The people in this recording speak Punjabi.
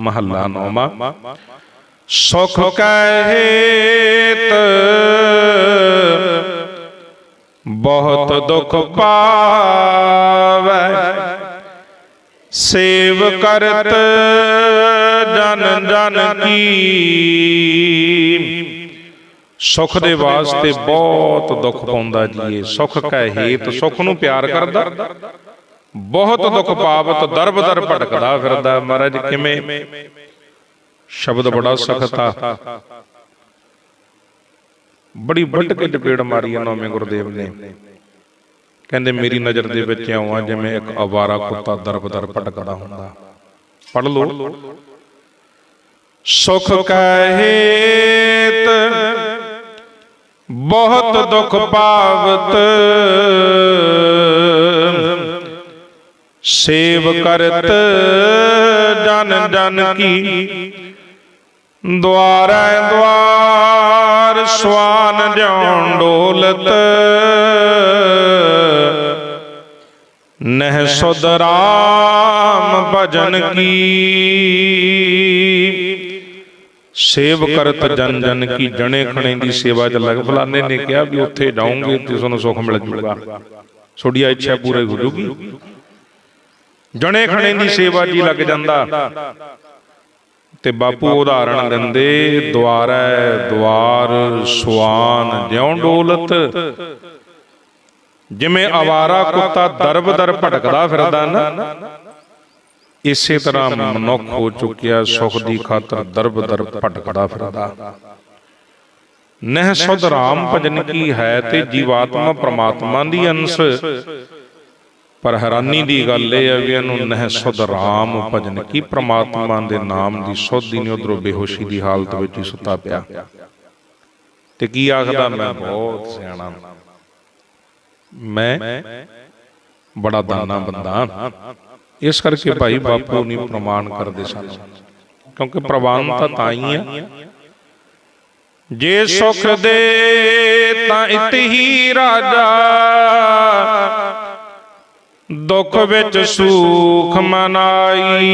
ਮਹੱਲਾ ਨੌਵਾਂ। ਸੁਖ ਕੈ ਬਹੁਤ ਦੁਖ ਪਾਵੈ। ਸੇਵ ਕਰਤ ਜਨ ਜਨ ਕੀ। ਸੁਖ ਦੇ ਵਾਸਤੇ ਬਹੁਤ ਦੁੱਖ ਪਾਉਂਦਾ ਜੀ ਇਹ ਸੁਖ ਕੈ ਹੇਤ ਸੁਖ ਨੂੰ ਪਿਆਰ ਕਰਦਾ। ਬਹੁਤ ਦੁੱਖ ਪਾਵਤ ਦਰਬ ਦਰ ਭਟਕਦਾ ਫਿਰਦਾ ਮਹਾਰਾਜ ਕਿਵੇਂ? ਸ਼ਬਦ ਬੜਾ ਸਖਤਾ ਬੜੀ ਵੱਟ ਕੇ ਚਪੇੜ ਮਾਰੀ ਆ ਨੌਵੇਂ ਗੁਰਦੇਵ ਨੇ। ਕਹਿੰਦੇ ਮੇਰੀ ਨਜ਼ਰ ਦੇ ਵਿੱਚ ਆਉਂ ਜਿਵੇਂ ਇੱਕ ਅਵਾਰਾ ਕੁੱਤਾ ਦਰਬ ਦਰ ਭਟਕਦਾ ਹੁੰਦਾ। ਪੜ ਲਓ। ਸੁਖ ਕੈ ਹੇਤ ਬਹੁਤ ਦੁਖ ਪਾਵਤ। ਸੇਵ ਕਰਤ ਜਨ ਜਨ ਕੀ। ਦੁਆਰੈ ਦੁਆਰ ਸਵਾਨ ਜਿਉ ਡੋਲਤ। ਨਹਿ ਸੁਧ ਰਾਮ ਭਜਨ ਕੀ। ਸੇਵ ਕਰਤ ਜਨ ਜਨ ਕੀ। ਜਣੇ ਖਣੇ ਦੀ ਸੇਵਾ ਚ ਲੱਗ। ਫਲਾਣੇ ਨੇ ਕਿਹਾ ਵੀ ਉੱਥੇ ਜਾਓਗੇ ਤੇ ਤੁਹਾਨੂੰ ਸੁੱਖ ਮਿਲ ਜੂਗਾ। ਤੁਹਾਡੀ ਇੱਛਾ ਪੂਰੀ ਹੋ ਜੂਗੀ। ਜਣੇ ਖਣੇ ਦੀ ਸੇਵਾ ਜੀ ਲੱਗ ਜਾਂਦਾ। ਤੇ ਬਾਪੂ ਉਦਾਹਰਣ ਦਿੰਦੇ ਦੁਆਰੈ ਦੁਆਰ ਸੁਆਨ ਜਿਉਂ ਡੋਲਤ। ਜਿਵੇਂ ਆਵਾਰਾ ਕੁੱਤਾ ਦਰਬ ਦਰ ਭਟਕਦਾ ਫਿਰਦਾ ਨਾ। ਇਸੇ ਤਰ੍ਹਾਂ ਮਨੁੱਖ ਹੋ ਚੁੱਕਿਆ ਸੁਖ ਦੀ ਖਾਤਰ ਦਰਬ ਦਰ ਭਟਕਦਾ ਫਿਰਦਾ। ਨਹਿ ਸੁਧ ਰਾਮ ਭਜਨ ਕੀ ਹੈ ਤੇ ਜੀਵਾਤਮਾ ਪ੍ਰਮਾਤਮਾ ਦੀ ਅੰਸ਼। ਪਰ ਹੈਰਾਨੀ ਦੀ ਗੱਲ ਇਹ ਹੈ ਵੀ ਇਹਨੂੰ ਨਹਿ ਸੁਧ ਰਾਮ ਭਜਨ ਕੀ ਪ੍ਰਮਾਤਮਾ ਦੇ ਨਾਮ ਦੀ ਸੁਧ ਹੀ ਨਹੀਂ, ਉਧਰੋਂ ਬੇਹੋਸ਼ੀ ਦੀ ਹਾਲਤ ਵਿੱਚ ਹੀ ਸੁੱਤਾ ਪਿਆ। ਤੇ ਕੀ ਆਖਦਾ ਮੈਂ? ਬਹੁਤ ਸਿਆਣਾ। ਮੈਂ ਬੜਾ ਦਾਨਾ ਬੰਦਾ। ਇਸ ਕਰਕੇ ਭਾਈ ਬਾਪੂ ਨਹੀਂ ਪ੍ਰਮਾਣ ਕਰਦੇ ਸਨ। ਕਿਉਂਕਿ ਪ੍ਰਵਾਨ ਤਾਂ ਤਾਂ ਹੀ ਆ। ਜੇ ਸੁਖ ਦੇ ਤਾਂ ਇਤ ਹੀ ਰਾਜਾ। ਦੁੱਖ ਵਿੱਚ ਸੁਖ ਮਨਾਈ।